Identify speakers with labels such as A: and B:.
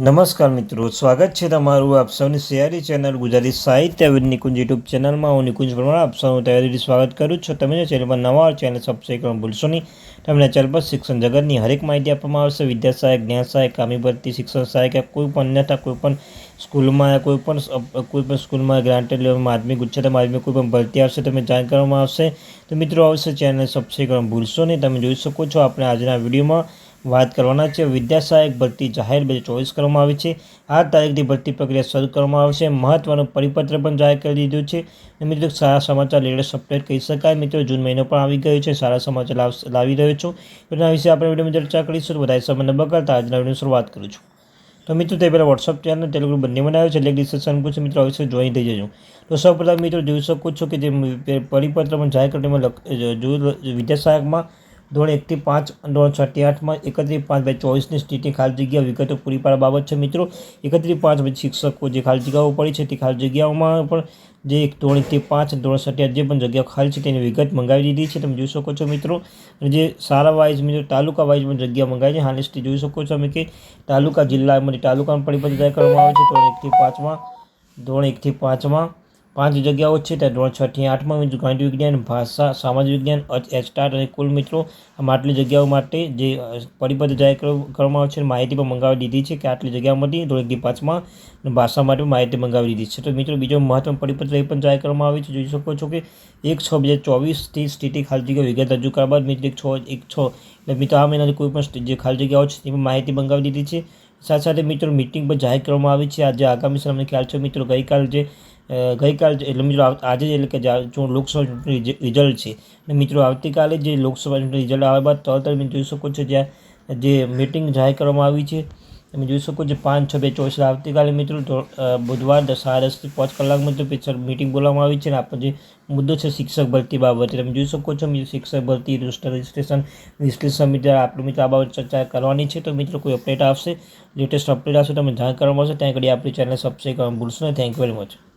A: નમસ્કાર મિત્રો, સ્વાગત છે તમારું આપ સૌની સિયારી ચેનલ ગુજરાતી સાહિત્ય વિદ નિકુંજ યુટ્યુબ ચેનલમાં. હું નિકુંજ પરમાર, આપ સૌનું તૈયારીથી સ્વાગત કરું છું. તમે ચેનલ પર નવા ચેનલ સબસ્ક્રાઈબ કરવાનું ભૂલશો નહીં. તમને ચેનલ પર શિક્ષણ જગતની હરેક માહિતી આપવામાં આવશે. વિદ્યા સહાયક, જ્ઞાન સહાયક, કામી ભરતી, શિક્ષણ સહાયક કોઈ પણ અન્યથા કોઈ પણ સ્કૂલમાં, કોઈ પણ કોઈ પણ સ્કૂલમાં ગ્રાન્ટેડ લેવલ માધ્યમિક ઉચ્ચતર માધ્યમિક કોઈ પણ ભરતી આવશે તમે જાણ કરવામાં આવશે. તો મિત્રો આવશે ચેનલ સબસ્ક્રાઈબ કરવાનું ભૂલશો નહીં. તમે જોઈ શકો છો, આપણે આજના વિડીયોમાં વાત કરવાના છે. વિદ્યા સહાયક ભરતી જાહેર બે ચોવીસ કરવામાં આવી છે. આ તારીખથી ભરતી પ્રક્રિયા શરૂ કરવામાં આવશે. મહત્વનું પરિપત્ર પણ જાહેર કરી દીધું છે. મિત્રો, સારા સમાચાર લેટેસ્ટ અપડેટ કહી શકાય. મિત્રો, જૂન મહિનો પણ આવી ગયો છે. સારા સમાચાર લાવ- રહ્યો છું. એના વિશે આપણે વિડીયોમાં ચર્ચા કરીશું. વધારે સમય ન બગાડતા આજના વીડિયો શરૂઆત કરું છું. તો મિત્રો, તે પહેલાં વોટ્સઅપ ચેનલ ટેલિગ્રુપ બંને બનાવ્યો છે. એટલે ડિસ્કશન પૂછો. મિત્રો અવશ્ય જોઈન થઈ જજો. તો સૌપ્રથમ, મિત્રો, જોઈ શકો છો કે જે પરિપત્ર પણ જાહેર કરવામાં વિદ્યા સહાયકમાં ધોરણ એકથી પાંચ, ધોરણ છ થી આઠમાં એકત્રીસ પાંચ બે ચોવીસની સ્થિતિ ખાલી જગ્યા વિગતો પૂરી પાડવા બાબત છે. મિત્રો એકત્રીસ પાંચ પછી શિક્ષકો જે ખાલી જગ્યાઓ પડી છે તે ખાલી જગ્યાઓમાં પણ જે એક ધોરણ એકથી પાંચ, ધોરણ છ જે પણ જગ્યાઓ ખાલી છે તેની વિગત મંગાવી દીધી છે. તમે જોઈ શકો છો મિત્રો, અને જે સારા વાઇઝ મિત્રો, તાલુકા વાઇઝ પણ જગ્યા મંગાવી છે. હાલની સ્થિતિ જોઈ શકો છો અમે કે તાલુકા જિલ્લામાંથી તાલુકામાં પરિપત્ર જાહેર કરવામાં આવે છે. ધોરણ એકથી પાંચમાં, ધોરણ એકથી પાંચમાં પાંચ જગ્યાઓ છે ત્યાં ધોરણથી આઠમાં ગણિત વિજ્ઞાન, ભાષા સામાજિક વિજ્ઞાન એચટાટ અને કુલ મિત્રો. આટલી જગ્યાઓ માટે જે પરિપત્ર જાહેર કર- કરવામાં આવે છે, માહિતી પણ મંગાવી દીધી છે કે આટલી જગ્યાઓમાંથી ધોરણ એકથી પાંચમાં ભાષા માટે માહિતી મંગાવી દીધી છે. તો મિત્રો, બીજો મહત્વનો પરિપત્ર એ પણ જાહેર કરવામાં આવે છે. જોઈ શકો છો કે એક છ બે ચોવીસથી સ્થિતિ ખાલી જગ્યા વિગત રજૂ કરવા બાદ મિત્રો, એક છ એક છ. એટલે મિત્રો, આ મહિનાની કોઈ પણ જે ખાલી જગ્યાઓ છે, તેની માહિતી મંગાવી દીધી છે. સાથે સાથે મિત્રો મિટિંગ પણ જાહેર કરવામાં આવી છે. આજે આગામી સમયને ખ્યાલ છે મિત્રો, ગઈકાલ જે ગઈકાલ એટલે મિત્રો આજે એટલે કે લોકસભા ચૂંટણી રિઝલ્ટ છે અને મિત્રો આવતીકાલે જે લોકસભા ચૂંટણી રિઝલ્ટ આવ્યા બાદ તરત તમે જોઈ શકો છો જ્યાં જે મિટિંગ જાહેર કરવામાં આવી છે. તમે જોઈ શકો છો પાંચ, છ, બે, ચોવીસ આવતીકાલે મિત્રો બુધવાર સાડા દસથી પાંચ કલાક મિત્રો પિક્ચર મિટિંગ બોલાવવામાં આવી છે અને આપણો જે મુદ્દો છે શિક્ષક ભરતી બાબતે, તમે જોઈ શકો છો મિત્રો શિક્ષક ભરતી, રજિસ્ટર રજિસ્ટ્રેશન વિશ્લેષણ સમિતિ આપણે મિત્રો આ બાબત ચર્ચા કરવાની છે, તો મિત્રો કોઈ અપડેટ આવશે લેટેસ્ટ અપડેટ આવશે તમે જાણ કરવામાં આવશે. ત્યાં આગળ આપણી ચેનલ સબસ્ક્રાઈબ કરવાનું ભૂલશો નહીં. Thank you very much